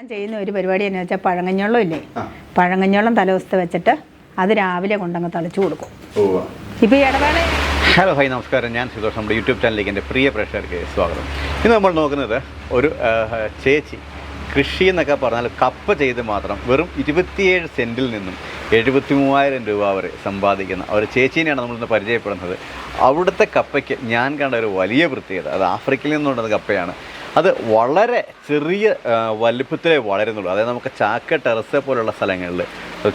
ഞാൻ ചെയ്യുന്ന ഒരു പരിപാടി എന്ന് വെച്ചാൽ പഴങ്ങഞ്ഞോളം ഇല്ലേ? പഴങ്ങഞ്ഞോളം തലവസ്ഥ വെച്ചിട്ട് അത് രാവിലെ കൊണ്ടങ്ങ് തളിച്ചു കൊടുക്കും. ഇപ്പോൾ ഈ ഇടവേള ഹലോ ഹായ് നമസ്കാരം. ഞാൻ സുതോഷ് നമ്മുടെ യൂട്യൂബ് ചാനലിലേക്ക് എന്റെ പ്രിയ പ്രേക്ഷകർക്ക് സ്വാഗതം. ഇന്ന് നമ്മൾ നോക്കുന്നത് ഒരു ചേച്ചി കൃഷി എന്നൊക്കെ പറഞ്ഞാൽ കപ്പ ചെയ്ത് മാത്രം വെറും ഇരുപത്തിയേഴ് സെന്റിൽ നിന്നും എഴുപത്തി മൂവായിരം രൂപ വരെ സമ്പാദിക്കുന്ന ഒരു ചേച്ചീനെയാണ് നമ്മളിന്ന് പരിചയപ്പെടുന്നത്. അവിടുത്തെ കപ്പയ്ക്ക് ഞാൻ കണ്ട ഒരു വലിയ പ്രത്യേകത. അത് ആഫ്രിക്കയിൽ നിന്നുള്ളത് കപ്പയാണ്. അത് വളരെ ചെറിയ വലിപ്പത്തിലേ വളരുന്നുള്ളൂ. അതായത് നമുക്ക് ചാക്ക ടെറസ് പോലുള്ള സ്ഥലങ്ങളിൽ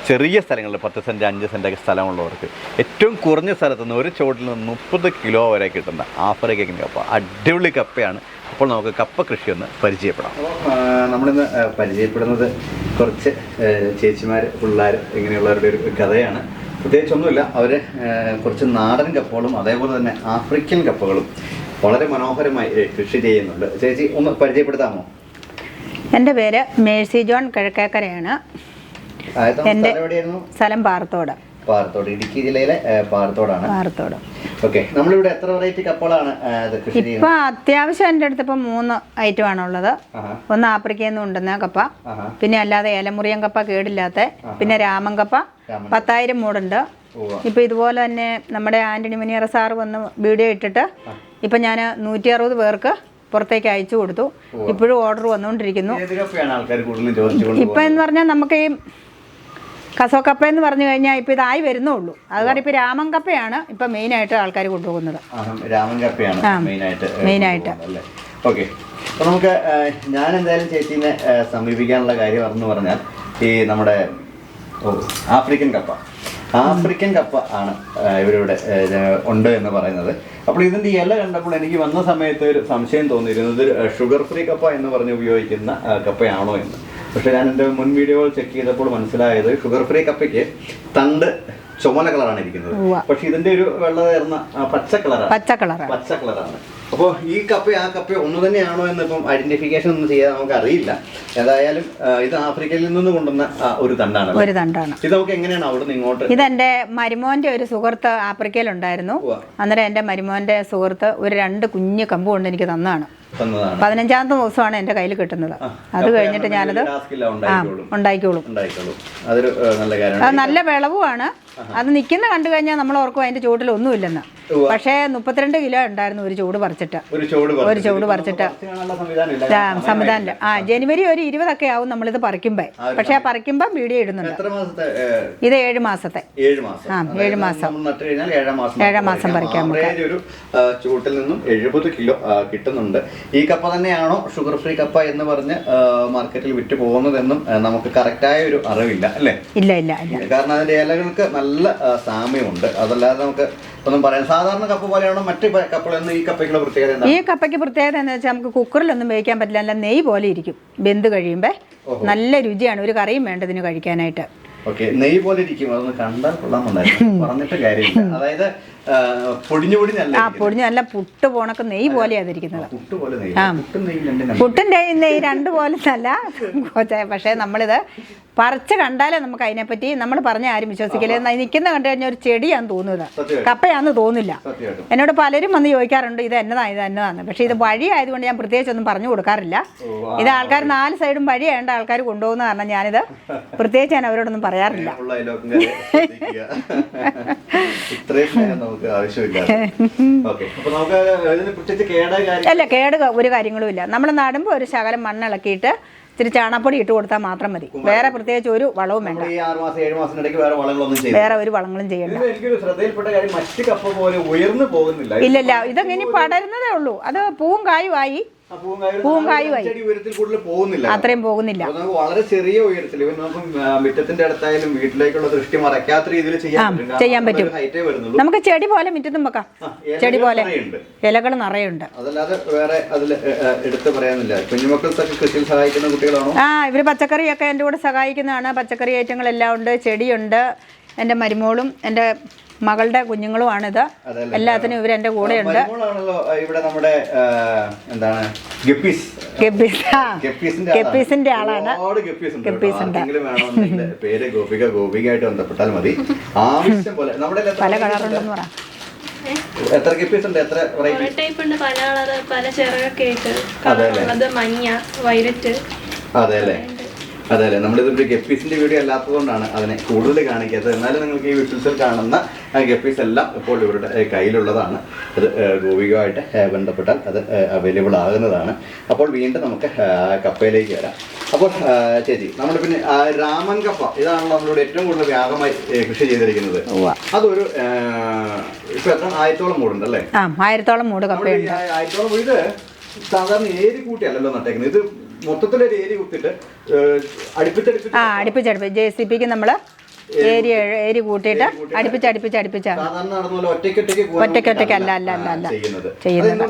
ചെറിയ സ്ഥലങ്ങളിൽ പത്ത് സെന്റ് അഞ്ച് സെന്റൊക്കെ സ്ഥലമുള്ളവർക്ക് ഏറ്റവും കുറഞ്ഞ സ്ഥലത്ത് നിന്ന് ഒരു ചോട്ടിൽ നിന്ന് മുപ്പത് കിലോ വരെ കിട്ടുന്ന ആഫ്രിക്കൻ കപ്പ. അടിപൊളി കപ്പയാണ്. അപ്പോൾ നമുക്ക് കപ്പ കൃഷി ഒന്ന് പരിചയപ്പെടാം. നമ്മളിന്ന് പരിചയപ്പെടുന്നത് കുറച്ച് ചേച്ചിമാർ പിള്ളേർ ഇങ്ങനെയുള്ളവരുടെ ഒരു കഥയാണ്. പ്രത്യേകിച്ചൊന്നുമില്ല. അവർ കുറച്ച് നാടൻ കപ്പകളും അതേപോലെ തന്നെ ആഫ്രിക്കൻ കപ്പകളും വളരെ മനോഹരമായി കൃഷി ചെയ്യുന്നുണ്ട്. ചേച്ചി ഒന്ന് പരിചയപ്പെടുത്താമോ? എന്റെ പേര് മേഴ്സി ജോൺ കിഴക്കേക്കരയാണ്. എന്റെ- സ്ഥലം പാറത്തോട്. പാറത്തോട് ഇടുക്കി ജില്ലയിലെ പാറത്തോടാണ്. പാറത്തോട്. ഓക്കെ നമ്മളിവിടെ എത്ര വെറൈറ്റി കപ്പകളാണ് ഇപ്പൊ അത്യാവശ്യം എന്റെ അടുത്ത് ഇപ്പൊ മൂന്ന് ഐറ്റം ആണുള്ളത് ഒന്ന് ആഫ്രിക്കയിൽ നിന്ന് ഉണ്ടെന്ന കപ്പ പിന്നെ അല്ലാതെ ഏലമുറിയൻ കപ്പ കേടില്ലാത്ത പിന്നെ രാമൻ കപ്പ. പത്തായിരം മൂടുണ്ട്. ഇപ്പൊ ഇതുപോലെ തന്നെ നമ്മുടെ ആന്റണി മുനിയറ സാറ് വന്ന് വീഡിയോ ഇട്ടിട്ട് ഇപ്പൊ ഞാൻ നൂറ്റി അറുപത് പേർക്ക് പുറത്തേക്ക് അയച്ചു കൊടുത്തു. ഇപ്പോഴും ഓർഡർ വന്നുകൊണ്ടിരിക്കുന്നു. ഇപ്പം എന്ന് പറഞ്ഞാൽ നമുക്ക് ഈ കസോക്കപ്പ എന്ന് പറഞ്ഞു കഴിഞ്ഞാൽ ഇപ്പം ഇതായി വരുന്നുള്ളൂ അത് കാരണം ഇപ്പം രാമൻ കപ്പയാണ് ഇപ്പം മെയിനായിട്ട് ആൾക്കാർ കൊണ്ടുപോകുന്നത്. രാമൻ കപ്പയാണ് മെയിനായിട്ട് മെയിനായിട്ട്. ഓക്കെ. അപ്പോൾ നമുക്ക് ഞാൻ എന്തായാലും ചേച്ചീനെ സമീപിക്കാനുള്ള കാര്യം എന്ന് പറഞ്ഞാൽ ഈ നമ്മുടെ ഓ ആഫ്രിക്കൻ കപ്പ. ആഫ്രിക്കൻ കപ്പ ആണ് ഇവരിവിടെ ഉണ്ട് എന്ന് പറയുന്നത്. അപ്പോൾ ഇതിന്റെ ഇല കണ്ടപ്പോൾ എനിക്ക് വന്ന സമയത്ത് ഒരു സംശയം തോന്നിയിരുന്നത് ഷുഗർ ഫ്രീ കപ്പ എന്ന് പറഞ്ഞ് ഉപയോഗിക്കുന്ന കപ്പയാണോ എന്ന്. പക്ഷേ ഞാൻ എന്റെ മുൻ വീഡിയോകൾ ചെക്ക് ചെയ്തപ്പോൾ മനസ്സിലായത് ഷുഗർ ഫ്രീ കപ്പയ്ക്ക് തണ്ട് ചുമല കളറാണ് ഇരിക്കുന്നത്. പക്ഷെ ഇതിന്റെ ഒരു വെള്ള ചേർന്ന പച്ച കളറാണ് പച്ച കളറാണ് പച്ച കളറാണ് അപ്പോൾ ഈ കപ്പ ആ കപ്പ ഒന്ന് തന്നെയാണോ എന്ന് ഇപ്പം ഐഡന്റിഫിക്കേഷൻ ഒന്നും ചെയ്യാൻ നമുക്ക് അറിയില്ല ഏതായാലും ഇത് ആഫ്രിക്കയിൽ നിന്ന് കൊണ്ടുവന്ന ഒരു തണ്ടാണ് ഒരു തണ്ടാണ്. ഇത് നമുക്ക് എങ്ങനെയാണ് അവിടെ നിന്ന് ഇങ്ങോട്ട്? ഇത് എന്റെ മരുമോന്റെ ഒരു സുഹൃത്ത് ആഫ്രിക്കയിൽ ഉണ്ടായിരുന്നു അന്നേരം എന്റെ മരുമോന്റെ സുഹൃത്ത് ഒരു രണ്ട് കുഞ്ഞു കമ്പ് കൊണ്ട് എനിക്ക് തന്നതാണ്. തന്നതാണ്. പതിനഞ്ചാമത്തെ ദിവസമാണ് എന്റെ കയ്യിൽ കിട്ടുന്നത്. അത് കഴിഞ്ഞിട്ട് ഞാനത് ആ ഉണ്ടായിക്കോളും. അതൊരു നല്ല നല്ല വിളവുമാണ്. അത് നിൽക്കുന്ന കണ്ടു കഴിഞ്ഞാൽ നമ്മൾ ഓർക്കും അതിന്റെ ചൂടിൽ ഒന്നുമില്ലെന്ന്. പക്ഷേ മുപ്പത്തിരണ്ട് കിലോ ഉണ്ടായിരുന്നു ഒരു ചൂട് പറിച്ചിട്ട്. ഒരു ചോട് പറിച്ചിട്ട്. സംവിധാനം ആ, സംവിധാനമില്ല. ആ ജനുവരി ഒരു ഇരുപതൊക്കെ ആവും നമ്മളിത് പറിക്കുമ്പോൾ പക്ഷെ ആ പറിക്കുമ്പോൾ വീഡിയോ ഇടുന്നുണ്ട്. ഇത് ഏഴ് മാസത്തെ. ഏഴ് മാസം. ആ, ഏഴ് മാസം. ഏഴാം മാസം പറിക്കാൻ ചൂട്ടിൽ നിന്നും എഴുപത് കിലോ കിട്ടുന്നുണ്ട്. ഈ കപ്പ തന്നെയാണോ ഷുഗർ ഫ്രീ കപ്പ എന്ന് പറഞ്ഞ് മാർക്കറ്റിൽ വിറ്റ് പോകുന്നതെന്നും നമുക്ക് കറക്റ്റായ ഒരു അറിവില്ല അല്ലേ? ഇല്ല ഇല്ല ഇല്ല. കാരണം അതിന്റെ ഇലകൾക്ക് നല്ല ആ, സാമ്യമുണ്ട്. അതല്ലാതെ നമുക്ക് ഒന്നും പറയാം സാധാരണ കപ്പ പോലെയാണ് മറ്റു കപ്പകളെന്ന് ഈ കപ്പയ്ക്കുള്ള പ്രത്യേകത എന്താ ഈ കപ്പയ്ക്ക് പ്രത്യേകത എന്ന് വെച്ചാൽ നമുക്ക് കുക്കറിലൊന്നും വേവിക്കാൻ പറ്റില്ല. നല്ല നെയ്യ് പോലെ ഇരിക്കും. വെന്ത് കഴിയുമ്പോൾ നല്ല രുചിയാണ്. ഒരു കറിയും വേണ്ടതിന് കഴിക്കാനായിട്ട്. ഓക്കെ. നെയ്യ് പോലെ ഇരിക്കും. അതൊന്ന് കണ്ടാൽ കൊള്ളാമെന്നുണ്ടായിരുന്നു പറഞ്ഞിട്ട് കാര്യമില്ല. അതായത് പൊടിഞ്ഞു പൊടിഞ്ഞല്ല ആ പൊടിഞ്ഞ് നല്ല പുട്ട് പോണക്ക് നെയ്യ് പോലെയാണ് അതിരിക്കുന്നത് പുട്ട് പോലെ നെയ്യ്. പുട്ടും നെയ്യും രണ്ടും പുട്ടിന്റെ നെയ്യ് രണ്ട് പോലെ അല്ല പക്ഷേ നമ്മളിത് പറിച്ച് കണ്ടാലേ നമുക്ക് അതിനെപ്പറ്റി നമ്മൾ പറഞ്ഞ ആരും വിശ്വസിക്കില്ല. നിൽക്കുന്ന കണ്ടു കഴിഞ്ഞാൽ ഒരു ചെടിയാന്ന് തോന്നുന്നത്. സത്യമായിട്ടും. കപ്പയാന്ന് തോന്നില്ല. സത്യമായിട്ടും. എന്നോട് പലരും വന്ന് ചോദിക്കാറുണ്ട് ഇത് എന്നതാണ് ഇത് എന്നതാണ് പക്ഷേ ഇത് വഴി ആയതുകൊണ്ട് ഞാൻ പ്രത്യേകിച്ച് ഒന്നും പറഞ്ഞു കൊടുക്കാറില്ല. ഓ, ഇത് ആൾക്കാർ നാല് സൈഡും വഴി ആയതുകൊണ്ട് ആൾക്കാർ കൊണ്ടുപോകുന്ന കാരണം ഞാനിത് പ്രത്യേകിച്ച് ഞാൻ അവരോടൊന്നും പറയാറില്ല. ഉള്ള അയലോക്കം ശ്രദ്ധിക്കുക. ഇത്രയും സ്നേഹം നമുക്ക് ആവശ്യമില്ല ഓക്കെ അപ്പൊ നമുക്ക് ആവശ്യമില്ല. അല്ല കേട് ഒരു കാര്യങ്ങളും ഇല്ല. നമ്മൾ നടുമ്പോൾ ഒരു ശകലം മണ്ണിളക്കിയിട്ട് ഇച്ചിരി ചാണപ്പൊടി ഇട്ട് കൊടുത്താൽ മാത്രം മതി. വേറെ പ്രത്യേകിച്ച് ഒരു വളവും വേണ്ട. വേറെ ഒരു വളങ്ങളും ചെയ്യണ്ട. പോകുന്നില്ല. ഇല്ലില്ല ഇതങ്ങനെ പടരുന്നതേ ഉള്ളൂ. അത് പൂവും കായുമായി ആ പൂവും കായും പൂവും നാല് കായുമായി. ചെടി ഉയരത്തിൽ കൂടുതൽ പോകുന്നില്ല. അത്രയും പോകുന്നില്ല. വളരെ ചെറിയ ഉയരത്തിൽ മുറ്റത്തിന്റെ അടുത്തായാലും വീട്ടിലേക്കുള്ള ദൃഷ്ടി മറയ്ക്കാത്ത രീതിയിൽ ചെയ്യാൻ പറ്റും. നമുക്ക് ചെടി പോലെ മുറ്റത്തും വെക്കാം. ചെടി പോലെ. ഇലകൾ നിറയുണ്ട്. അതല്ലാതെ വേറെ അതിൽ എടുത്തു പറയാനില്ല. കുഞ്ഞുമക്കൾക്കൊക്കെ കൃഷിയിൽ സഹായിക്കുന്ന കുട്ടികളാണോ? ആ ഇവർ പച്ചക്കറിയൊക്കെ എന്റെ കൂടെ സഹായിക്കുന്നതാണ്. പച്ചക്കറി ഐറ്റങ്ങൾ എല്ലാം ഉണ്ട് ചെടിയുണ്ട് എന്റെ മരുമോളും എന്റെ മകളുടെ കുഞ്ഞുങ്ങളുമാണിത്. ഇത് എല്ലാത്തിനും ഇവർ എന്റെ കൂടെ ഉണ്ട് ഇവിടെ നമ്മുടെ എന്താണ് ഗപ്പീസ്. ഗപ്പീസ് ആ, ഗപ്പീസിന്റെ ആളാണ്. ഗപ്പീസിന്റെ. പേര് ഗോപിക ഗോപികയായിട്ട് ബന്ധപ്പെട്ടാൽ മതി. ആവശ്യം പോലെ നമ്മുടെ പല? കളറുണ്ടെന്ന് പറ. എത്ര ഗപ്പീസ് ഉണ്ട് എത്ര ടൈപ്പ് ഉണ്ട്. പല കളർ പല ചിറകൊക്കെ ആയിട്ട്. മഞ്ഞ വയലറ്റ് അതെ അല്ലേ? അതെ അല്ലേ നമ്മളിതൊരു ഗപ്പീസിന്റെ വീഡിയോ അല്ലാത്തതുകൊണ്ടാണ് അതിനെ കൂടുതൽ കാണിക്കാത്തത്. എന്നാലും നിങ്ങൾക്ക് ഈ വിഷ്വൽസിൽ കാണുന്ന ഗപ്പീസ് എല്ലാം ഇപ്പോൾ ഇവരുടെ കയ്യിലുള്ളതാണ്. അത് ഗോവികമായിട്ട് ഗോപികമായിട്ട് ബന്ധപ്പെട്ടാൽ അത് അവൈലബിൾ ആകുന്നതാണ്. അപ്പോൾ വീണ്ടും നമുക്ക് കപ്പയിലേക്ക് വരാം. അപ്പോൾ ചേച്ചി നമ്മൾ പിന്നെ രാമൻ കപ്പ ഇതാണല്ലോ നമ്മളോട് ഏറ്റവും കൂടുതൽ വ്യാപകമായി കൃഷി ചെയ്തിരിക്കുന്നത്. അതൊരു ഇപ്പൊ എത്ര ആയിരത്തോളം മൂടുണ്ട് അല്ലേ ആ ആയിരത്തോളം മൂട് കപ്പ ആയിരത്തോളം ഇത് സാധാരണ ഏരി കൂട്ടിയല്ലല്ലോ നട്ടേക്കുന്നത്. ഇത് മൊത്തത്തിലൊരു ഏരി കുത്തിട്ട് ഏഹ്, അടുപ്പിച്ചടുപ്പിച്ച് ആ ജെ സി പിക്ക് നമ്മൾ ഏരി ഏരി കൂട്ടിയിട്ട് അടുപ്പിച്ച് അടുപ്പിച്ച് അടുപ്പിച്ച. സാധാരണ നടന്ന പോലെ ഒറ്റയ്ക്കൊറ്റയ്ക്ക് പോകാൻ ഒറ്റയ്ക്കൊറ്റയ്ക്ക് അല്ല അല്ല അല്ല അല്ല. ചെയ്യുന്നത്.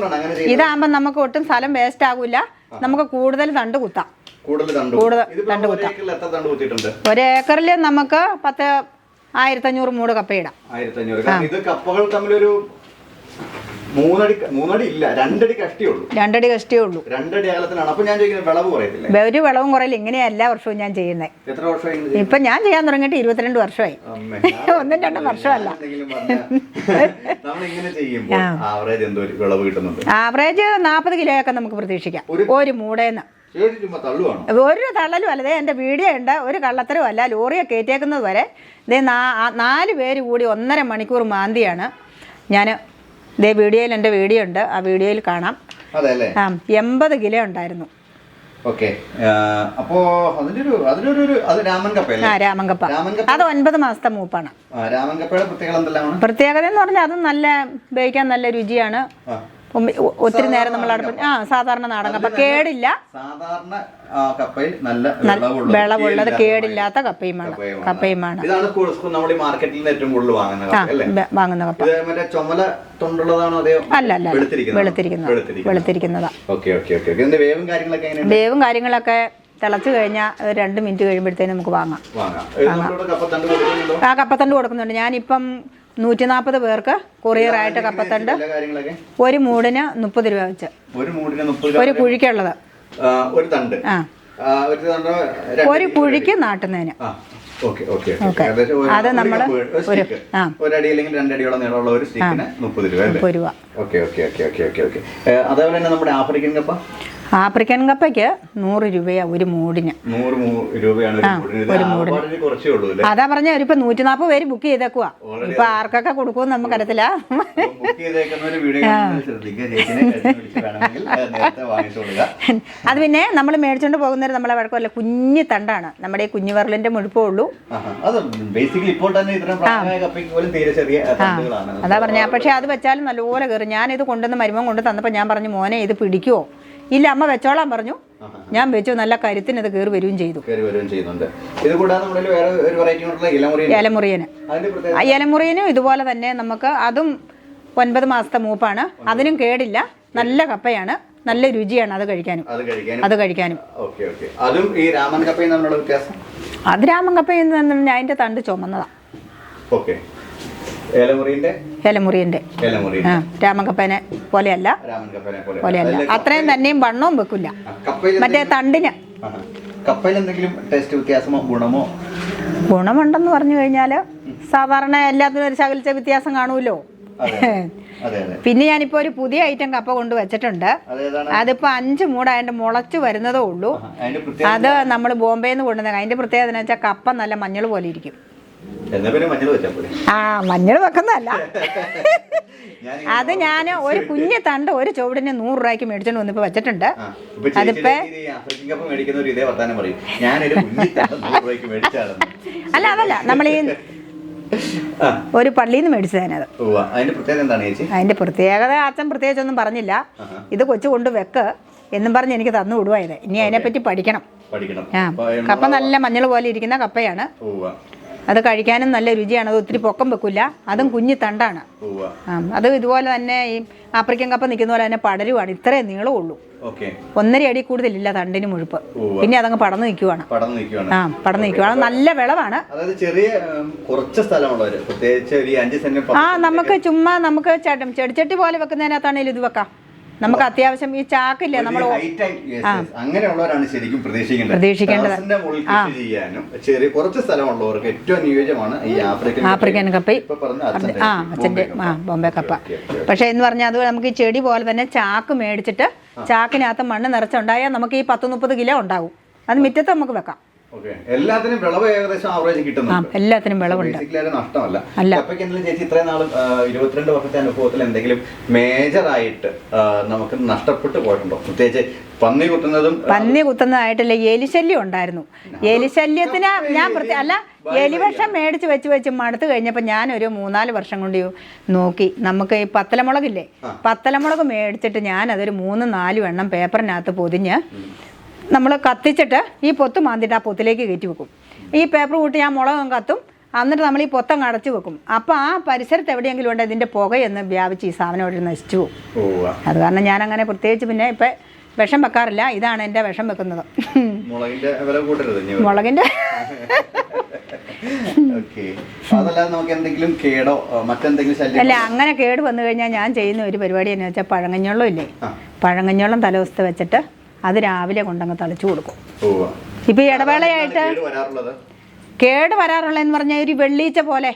ഇതാകുമ്പോൾ നമുക്ക് ഒട്ടും സ്ഥലം വേസ്റ്റ് ആകൂല. നമുക്ക് കൂടുതൽ തണ്ട് കുത്താം. കൂടുതൽ തണ്ട് ഒരു ഏക്കറിൽ നമുക്ക് പത്ത് ആയിരത്തഞ്ഞൂറ് മൂട് കപ്പയിടാം ആയിരത്തി അഞ്ഞൂറ് കാരണം ഇത് കപ്പകൾ തമ്മിലൊരു മൂന്നടി മൂന്നടി ഇല്ല രണ്ടടി കഷ്ടിയേ ഉള്ളൂ രണ്ടടി കഷ്ടിയേ ഉള്ളൂ. രണ്ടടി അകലത്തിനാണ് അപ്പൊ ഞാൻ ചോദിക്കുന്നത് വിളവ് കുറയത്തില്ല? ഒരു വിളവും കുറയില്ല. ഇങ്ങനെയാ എല്ലാ വർഷവും ഞാൻ ചെയ്യുന്നത് എത്ര വർഷമായി ഇപ്പൊ ഞാൻ ചെയ്യാൻ തുടങ്ങിയിട്ട് ഇരുപത്തിരണ്ട് വർഷമായി. ഒന്നും രണ്ടും വർഷമല്ല. ആവറേജ് എന്തോ വിളവ് കിട്ടുന്നുണ്ട്. ആവറേജ് നാൽപ്പത് കിലോയൊക്കെ നമുക്ക് പ്രതീക്ഷിക്കാം. ഒരു- മൂടേന്ന്. ഒരു തള്ളലും അല്ല. എന്റെ വീഡിയോ ഉണ്ട്. ഒരു കള്ളത്തരവും അല്ല. ലോറിയെ കയറ്റേക്കുന്നത് വരെ ദേ നാല് പേര് കൂടി ഒന്നര മണിക്കൂർ മാന്തിയാണ് ഞാൻ ദേ വീഡിയോയിൽ എന്റെ വീഡിയോ ഉണ്ട്. ആ വീഡിയോയിൽ കാണാം. ആ എൺപത് കിലോ ഉണ്ടായിരുന്നു. അപ്പോ അത് രാമൻ കപ്പ. ഒൻപത് മാസത്തെ മൂപ്പാണ്. പ്രത്യേകത എന്ന് പറഞ്ഞാൽ അത് നല്ല ഉപയോഗിക്കാൻ നല്ല രുചിയാണ്. ഒത്തിരി നേരം നമ്മൾ അടുപ്പ് ആ സാധാരണ നാടൻ കപ്പ. കേടില്ല. സാധാരണ കപ്പയിൽ നല്ല വിളവുള്ളത്. കേടില്ലാത്ത കപ്പയുമാണ്. കപ്പയുമാണ്. ഇതാണ് കു- നമ്മൾ ഈ മാർക്കറ്റിൽ നിന്ന് ഏറ്റവും കൂടുതൽ വാങ്ങുന്ന വാങ്ങുന്ന കപ്പ. ഇത് മറ്റേ ചുമല തൊണ്ടുള്ളതാണോ അതെയോ? അല്ല അല്ല? വെളുത്തിരിക്കുന്നത്. വെളുത്തിരിക്കുന്നത്. വെളുത്തിരിക്കുന്നതാ. Okay okay okay okay. വേവും കാര്യങ്ങളൊക്കെ തിളച്ചു വേവും കാര്യങ്ങളൊക്കെ തിളച്ച് കഴിഞ്ഞാൽ രണ്ട് മിനിറ്റ് കഴിയുമ്പോഴത്തേനും നമുക്ക് വാങ്ങാം. ആ കപ്പത്തണ്ട് കൊടുക്കുന്നുണ്ട്. ഞാനിപ്പം നൂറ്റി നാൽപ്പത് പേർക്ക് കൊറിയറായിട്ട് കപ്പത്തണ്ട്. എല്ലാ കാര്യങ്ങളൊക്കെ. ഒരു മൂടിന് മുപ്പത് രൂപ വെച്ച്. ഒരു കുഴിക്കുള്ളത് ഒരു തണ്ട്. ആ. കുഴിക്ക് നാട്ടുന്നതിന്. അത് കപ്പ് ഒരു മുപ്പത് രൂപ അതേപോലെ തന്നെ നമ്മുടെ ആഫ്രിക്കൻ കപ്പ? ആഫ്രിക്കൻ കപ്പയ്ക്ക് നൂറ് രൂപയാ ഒരു മൂടിന്. നൂറ് രൂപയാണ് ഒരു മൂടിന്. ഇത് അതാ പറഞ്ഞ ഇപ്പൊ നൂറ്റി നാപ്പത് പേര് ബുക്ക് ചെയ്തേക്കുവാ. ഇപ്പൊ ആർക്കൊക്കെ കൊടുക്കുമെന്ന് നമുക്കറിയത്തില്ല. അത് പിന്നെ നമ്മൾ മേടിച്ചോണ്ട് പോകുന്നവർ നമ്മളെ വഴക്കമല്ല കുഞ്ഞു തണ്ടാണ്. നമ്മുടെ ഈ കുഞ്ഞു വിരലിന്റെ മുഴുപ്പേ ഉള്ളൂ. അതാ പറഞ്ഞ പക്ഷെ അത് വെച്ചാലും നല്ലപോലെ കയറി ഞാനിത് കൊണ്ടുവന്ന് മരുമം കൊണ്ട് തന്നപ്പോ ഞാൻ പറഞ്ഞു മോനെ ഇത് പിടിക്കുവോ? ഇല്ല അമ്മ വെച്ചോളാൻ പറഞ്ഞു. ഞാൻ വെച്ചു നല്ല കരുത്തിന് അത് കയറി വരികയും ചെയ്തു. ഇലമുറിയന് ഇലമുറിയനും അതിന്റെ ഇതുപോലെ തന്നെ നമുക്ക് അതും ഒൻപത് മാസത്തെ മൂപ്പാണ്. അതിനും കേടില്ല. നല്ല കപ്പയാണ്. നല്ല രുചിയാണ് അത് കഴിക്കാനും. അത് കഴിക്കാനും. അത് ഈ രാമൻ കപ്പയും തമ്മിലുള്ള വ്യത്യാസം? അത് രാമൻ അതിന്റെ തണ്ട് ചുമന്നതാ. ഓക്കെ. ഏലമുറിന്റെ? ഏലമുറിയന്റെ ഏലമുറി ആ രാമൻ കപ്പേനെ പോലെയല്ല. പോലെ പോലെയല്ല അത്രയും തന്നെയും വണ്ണവും വെക്കില്ല മറ്റേ തണ്ടിന്. ഗുണമുണ്ടെന്ന് പറഞ്ഞു കഴിഞ്ഞാൽ സാധാരണ എല്ലാത്തിനും ഒരു ശകലിച്ച വ്യത്യാസം കാണുമല്ലോ. പിന്നെ ഞാനിപ്പോ ഒരു പുതിയ ഐറ്റം കപ്പ കൊണ്ട് വെച്ചിട്ടുണ്ട്. അതിപ്പോ അഞ്ച് മൂടായതിന്റെ മുളച്ചു വരുന്നതേ ഉള്ളൂ. അതിന്റെ അത് നമ്മൾ ബോംബെയിൽ നിന്ന് അതിന്റെ അതിന്റെ പ്രത്യേകത എന്ന് വെച്ചാൽ കപ്പ നല്ല മഞ്ഞൾ പോലെ ഇരിക്കും. ആ മഞ്ഞൾ വെക്കുന്നതല്ല. അത് ഞാൻ ഒരു കുഞ്ഞു തണ്ട് ഒരു ചുവടിന് നൂറ് രൂപയ്ക്ക് മേടിച്ചോണ്ട് വന്നിപ്പോ വെച്ചിട്ടുണ്ട്. അല്ല അതല്ല നമ്മൾ ഈ ഒരു പള്ളിയിൽ നിന്ന് മേടിച്ചതാണത്. അതിന്റെ പ്രത്യേകത അച്ഛൻ പ്രത്യേകിച്ചൊന്നും പറഞ്ഞില്ല. ഇത് കൊച്ചു കൊണ്ട് വെക്ക് എന്നും പറഞ്ഞ് എനിക്ക് തന്നു വിടുവായത് ഇനി അതിനെപ്പറ്റി പഠിക്കണം. പഠിക്കണം. ആ കപ്പ നല്ല മഞ്ഞൾ പോലെ ഇരിക്കുന്ന കപ്പയാണ്. അത് കഴിക്കാനും നല്ല രുചിയാണ് അത് ഒത്തിരി പൊക്കം വെക്കില്ല അതും കുഞ്ഞി തണ്ടാണ്. അത് ഇതുപോലെ തന്നെ ഈ ആഫ്രിക്കൻ കപ്പ നിൽക്കുന്ന പോലെ തന്നെ പടരുവാണ് ഇത്രയും നീളമുള്ളൂ ഒന്നര അടി കൂടുതലില്ല തണ്ടിന് മുഴുപ്പ്. പിന്നെ അതങ്ങ് പടന്ന് നിൽക്കുവാണ്. ആ പടന്ന് നിൽക്കുവാണ്. നല്ല വിളവാണ്. ആ നമുക്ക് ചുമ്മാ നമുക്ക് ചട്ടം ചെടിച്ചട്ടി പോലെ വെക്കുന്നതിനകത്താണെങ്കിലും ഇത് വെക്കാം. നമുക്ക് അത്യാവശ്യം ഈ ചാക്കില്ലേ നമ്മൾ. അങ്ങനെയുള്ളവരാണ് ശരിക്കും പ്രതീക്ഷിക്കേണ്ടത്. ചെയ്യാനും ചെറിയ കുറച്ച് സ്ഥലമുള്ളവർക്ക് ഏറ്റവും അനുയോജ്യമാണ് ഈ ആഫ്രിക്കൻ ആഫ്രിക്കൻ കപ്പ. ആ അച്ഛന്റെ ബോംബെ ആ ബോംബെ കപ്പ. പക്ഷേ എന്ന് പറഞ്ഞാൽ അത് നമുക്ക് ഈ ചെടി പോലെ തന്നെ ചാക്ക് മേടിച്ചിട്ട് ചാക്കിനകത്ത് മണ്ണ് നിറച്ചുണ്ടായാൽ നമുക്ക് ഈ പത്ത് മുപ്പത് കിലോ ഉണ്ടാവും. അത് മുറ്റത്ത് നമുക്ക് വെക്കാം. എല്ലാത്തിനും വിളവ് ഏകദേശം ആവറേജ് കിട്ടുന്നുണ്ട്. എല്ലാത്തിനും വിളവുണ്ട്. നഷ്ടമല്ല. അല്ല. കപ്പയ്ക്ക് ചേച്ചി ഇത്രയും നാളും ഇരുപത്തിരണ്ട് വർഷത്തെ അനുഭവത്തിൽ എന്തെങ്കിലും മേജർ ആയിട്ട് നമുക്ക് നഷ്ടപ്പെട്ടു പോയിട്ടുണ്ടോ? പ്രത്യേകിച്ച് പന്നി കുത്തുന്നതും പന്നി കുത്തുന്നതായിട്ടില്ല എലിശല്യം ഉണ്ടായിരുന്നു. എലിശല്യത്തിന് ഞാൻ പ്രത്യേക അല്ല എലിവർഷം മേടിച്ച് വെച്ച് വെച്ച് മടുത്ത് കഴിഞ്ഞപ്പോൾ ഞാനൊരു മൂന്നാൽ വർഷം കൊണ്ട് നോക്കി. നമുക്ക് ഈ പത്തലമുളകില്ലേ? പത്തലമുളക് മേടിച്ചിട്ട് ഞാൻ അതൊരു മൂന്ന് നാലും എണ്ണം പേപ്പറിനകത്ത് പൊതിഞ്ഞ് നമ്മൾ കത്തിച്ചിട്ട് ഈ പൊത്ത് മാന്തിട്ട് ആ പൊത്തിലേക്ക് കയറ്റി വെക്കും. ഈ പേപ്പർ കൂട്ടി ആ മുളകും കത്തും എന്നിട്ട് നമ്മൾ ഈ പൊത്തം അടച്ചു വെക്കും. അപ്പോൾ ആ പരിസരത്ത് എവിടെയെങ്കിലും ഉണ്ട് ഇതിന്റെ പുകയെന്ന് വ്യാപിച്ച് ഈ സാധനം അവിടെ നശിച്ചു അത് കാരണം ഞാൻ അങ്ങനെ പ്രത്യേകിച്ച് പിന്നെ ഇപ്പം വിഷം വെക്കാറില്ല. ഇതാണ് എന്റെ വിഷം വെക്കുന്നത്. മുളകിന്റെ അല്ല അങ്ങനെ കേട് വന്നു കഴിഞ്ഞാൽ ഞാൻ ചെയ്യുന്ന ഒരു പരിപാടി എന്ന് വെച്ചാൽ പഴങ്ങഞ്ഞോളം ഇല്ലേ. പഴങ്ങഞ്ഞോളം തലവസ്ഥ വെച്ചിട്ട് അത് രാവിലെ കൊണ്ടങ്ങ് തളിച്ചു കൊടുക്കും. ഇപ്പൊ ഇടവേളയായിട്ട് കേട് വരാറുള്ളത്. കേട് വരാറുള്ളതെന്ന് പറഞ്ഞാൽ ഒരു വെള്ളീച്ച പോലെ.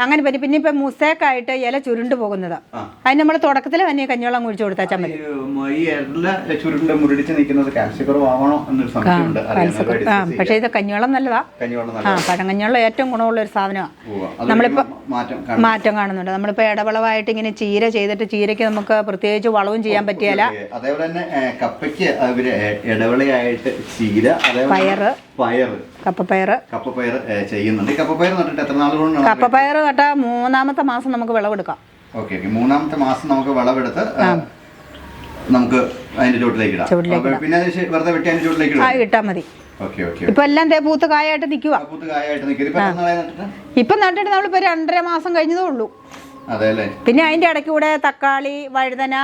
അങ്ങനെ പറ്റി. പിന്നെ ഇപ്പൊ മുസേക്കായിട്ട് ഇല ചുരുണ്ട് പോകുന്നത്. അതിന് നമ്മൾ തുടക്കത്തിൽ തന്നെ കഞ്ഞോളം കുഴിച്ചു കൊടുത്താൽ മതി. പക്ഷേ ഇത് കഞ്ഞോളം നല്ലതാ. ആ പഴങ്കഞ്ഞോളം ഏറ്റവും ഗുണമുള്ള ഒരു സാധനമാണ് നമ്മളിപ്പോ- മാറ്റം കാണുന്നുണ്ട്. നമ്മളിപ്പോ ഇടവളവായിട്ട് ഇങ്ങനെ ചീര ചെയ്തിട്ട് ചീരയ്ക്ക് നമുക്ക് പ്രത്യേകിച്ച് വളവും ചെയ്യാൻ പറ്റിയല്ല അതേപോലെ തന്നെ കപ്പയ്ക്ക് ഇടവളയായിട്ട് ചീര പയറ്. കപ്പപ്പയറ് കപ്പപ്പയർ. ചെയ്യുന്നുണ്ട്. ഈ കപ്പപ്പയർ നട്ടിട്ട് എത്ര നാൾ കൊണ്ടാണ് മൂന്നാമത്തെ മാസം നമുക്ക് വിളവെടുക്കാം. Okay okay. മൂന്നാമത്തെ മാസം നമുക്ക് വിളവെടുത്ത് നമുക്ക് അതിന്റെ ചുവട്ടിലേക്ക് ഇടാം. പിന്നെ വെറുതെ വെട്ടി അതിന്റെ ചുവട്ടിലേക്ക് ഇടും. മതി. ഓക്കെ എല്ലാം ദേ പൂത്ത് കായായിട്ട് നിൽക്കുക നട്ടിട്ട്? ഇപ്പം രണ്ടര മാസം കഴിഞ്ഞതേ ഉള്ളൂ. പിന്നെ അതിന്റെ ഇടയ്ക്ക് കൂടെ തക്കാളി വഴുതന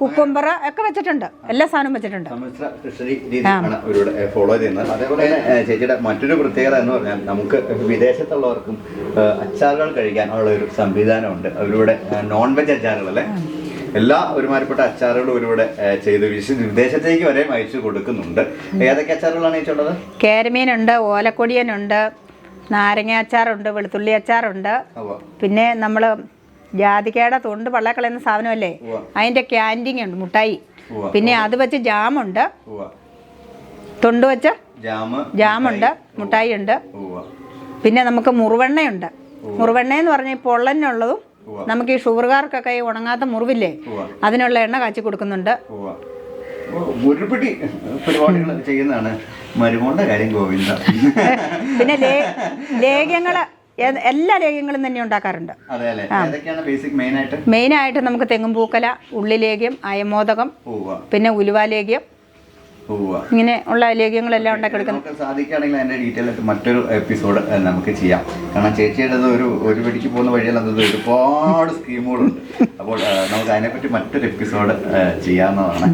കുക്കുംബർ ഒക്കെ വെച്ചിട്ടുണ്ട്. എല്ലാ സാധനവും വെച്ചിട്ടുണ്ട്. സമ്മിശ്ര കൃഷി രീതിയാണ് ഇവരുടെ ഫോളോ ചെയ്യുന്നത്. അതേപോലെ തന്നെ ചേച്ചിയുടെ മറ്റൊരു പ്രത്യേകത എന്ന് പറഞ്ഞാൽ നമുക്ക് വിദേശത്തുള്ളവർക്കും അച്ചാറുകൾ കഴിക്കാനുള്ള ഒരു സംവിധാനമുണ്ട്. അവരുടെ നോൺ വെജ് അച്ചാറുകൾ അല്ലേ? എല്ലാ ഒരുമാതിരിപ്പെട്ട അച്ചാറുകളും ഒരുപാട് ഏ, ചെയ്ത് വിദേശത്തേക്ക് വരെ അയച്ചു കൊടുക്കുന്നുണ്ട്. ഏതൊക്കെ അച്ചാറുകളാണ് അയച്ചുള്ളത് കേരമീനുണ്ട് ഓലക്കൊടിയനുണ്ട് നാരങ്ങ അച്ചാറുണ്ട് വെളുത്തുള്ളി അച്ചാറുണ്ട്. പിന്നെ നമ്മൾ ജാതിക്കയുടെ തൊണ്ട് പള്ളക്കളയുന്ന സാധനമല്ലേ? അതിന്റെ അതിന്റെ ക്യാൻഡിങ് ഉണ്ട് മുട്ടായി. പിന്നെ അത് വെച്ച് ജാമുണ്ട്. തൊണ്ട് വെച്ച് ജാമ് ജാമുണ്ട് മുട്ടായി. ഉണ്ട് പിന്നെ നമുക്ക് മുറുവെണ്ണയുണ്ട്. മുറുവെണ്ണ എന്ന് പറഞ്ഞാൽ ഈ പൊള്ളനുള്ളതും നമുക്ക് ഈ ഷുഗർകാർക്കൊക്കെ ഈ ഉണങ്ങാത്ത മുറിവില്ലേ? അതിനുള്ള എണ്ണ കാച്ചി കൊടുക്കുന്നുണ്ട്. പരിപാടികൾ ചെയ്യുന്നതാണ് കാര്യം ഗോവിന്ദ. പിന്നെ ലേ ലേഖ്യങ്ങൾ എല്ലാ ലേഖ്യങ്ങളും തന്നെ ഉണ്ടാക്കാറുണ്ട്. മെയിൻ ആയിട്ട്? നമുക്ക് തെങ്ങും പൂക്കല ഉള്ളിലേഖ്യം അയമോദകം പിന്നെ ഉലുവാലേഖ്യം ഇങ്ങനെ ഉള്ള ലേഖ്യങ്ങളെല്ലാം ഉണ്ടാക്കിയെടുക്കുന്നത് സാധിക്കുകയാണെങ്കിൽ അതിന്റെ ഡീറ്റെയിൽ ആയിട്ട് മറ്റൊരു എപ്പിസോഡ് നമുക്ക് ചെയ്യാം. കാരണം ചേച്ചിയുടെ ഒരു ഒരു പിടിക്ക് പോകുന്ന വഴിയല്ലാത്തത് ഒരുപാട് സ്കീമുകളുണ്ട് അപ്പോൾ നമുക്ക് അതിനെപ്പറ്റി മറ്റൊരു എപ്പിസോഡ് ചെയ്യാവുന്നതാണ്.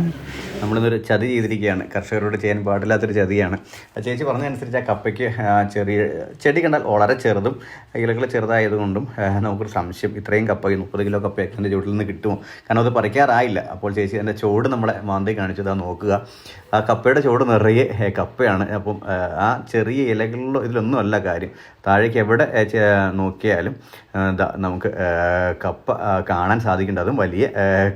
നമ്മളിന്നൊരു ചതി ചെയ്തിരിക്കുകയാണ്. കർഷകരോട് ചെയ്യാൻ പാടില്ലാത്തൊരു ചതിയാണ്. ചേച്ചി പറഞ്ഞതനുസരിച്ച് ആ കപ്പയ്ക്ക് ചെറിയ ചെടി കണ്ടാൽ വളരെ ചെറുതും ഇലകൾ ചെറുതായതുകൊണ്ടും നമുക്കൊരു സംശയം. ഇത്രയും കപ്പ മുപ്പത് കിലോ കപ്പ എന്റെ ചുവട്ടിൽ നിന്ന് കിട്ടുമോ? കാരണം അത് പറിക്കാറായില്ല. അപ്പോൾ ചേച്ചി എന്റെ ചോട് നമ്മളെ മാന്തി കാണിച്ചത് ആ നോക്കുക. ആ കപ്പയുടെ ചോട് നിറയെ കപ്പയാണ്. അപ്പം ആ, ചെറിയ ഇലകളിലോ ഇതിലൊന്നും അല്ല കാര്യം. താഴേക്ക് എവിടെ നോക്കിയാലും നമുക്ക് കപ്പ കാണാൻ സാധിക്കേണ്ട അതും വലിയ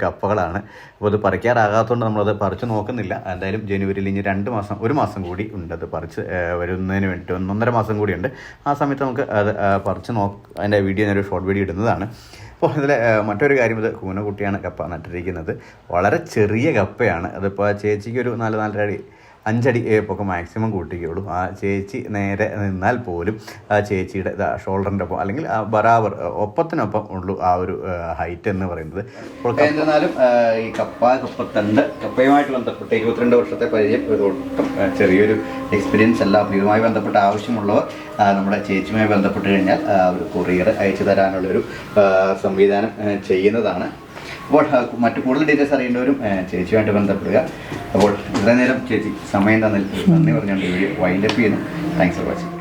കപ്പകളാണ്. അപ്പോൾ അത് പറിക്കാറാകാത്തതുകൊണ്ട് നമ്മളത് പറിച്ചു നോക്കുന്നില്ല. എന്തായാലും ജനുവരിയിൽ ഇനി രണ്ട് മാസം ഒരു മാസം കൂടി ഉണ്ട് അത് പറിച്ച് വരുന്നതിന് വേണ്ടി ഒന്നൊന്നര മാസം കൂടിയുണ്ട് ആ സമയത്ത് നമുക്ക് അത് പറിച്ച് നോക്ക് അതിന്റെ വീഡിയോ ഞാനൊരു ഷോർട്ട് വീഡിയോ ഇടുന്നതാണ്. അപ്പോൾ അതിൽ മറ്റൊരു കാര്യം ഇത് കൂനക്കുട്ടിയാണ് കപ്പ നട്ടിരിക്കുന്നത്. വളരെ ചെറിയ കപ്പയാണ്. അതിപ്പോൾ ചേച്ചിക്ക് ഒരു നാല് നാലര അടി അഞ്ചടി പൊക്കം മാക്സിമം കൂട്ടിക്കുള്ളൂ ആ ചേച്ചി നേരെ നിന്നാൽ പോലും ആ ചേച്ചിയുടെ ഇതാ ഷോൾഡറിന്റെ ഒപ്പം അല്ലെങ്കിൽ ബറാബർ ഒപ്പത്തിനൊപ്പം ഉള്ളൂ ആ ഒരു ഹൈറ്റ് എന്ന് പറയുന്നത്. അപ്പോൾ എന്നിരുന്നാലും ഈ കപ്പ കപ്പത്തണ്ട് കപ്പയുമായിട്ട് ബന്ധപ്പെട്ട് ഇരുപത്തിരണ്ട് വർഷത്തെ പരിചയം ഒരു ഒട്ടും ചെറിയൊരു എക്സ്പീരിയൻസ് അല്ല. ഇതുമായി ബന്ധപ്പെട്ട ആവശ്യമുള്ളവർ നമ്മുടെ ചേച്ചിയുമായി ബന്ധപ്പെട്ട് കഴിഞ്ഞാൽ ഒരു കൊറിയർ അയച്ചു തരാനുള്ളൊരു സംവിധാനം ചെയ്യുന്നതാണ്. അപ്പോൾ മറ്റു കൂടുതൽ ഡീറ്റെയിൽസ് അറിയേണ്ടവരും ചേച്ചിയുമായിട്ട് ബന്ധപ്പെടുക. അപ്പോൾ ഇത്രയും നേരം ചേച്ചി സമയം തന്നിട്ട് നന്ദി പറഞ്ഞുകൊണ്ട് വീഡിയോ വൈൻഡപ്പ് ചെയ്യുന്നു. Thanks for watching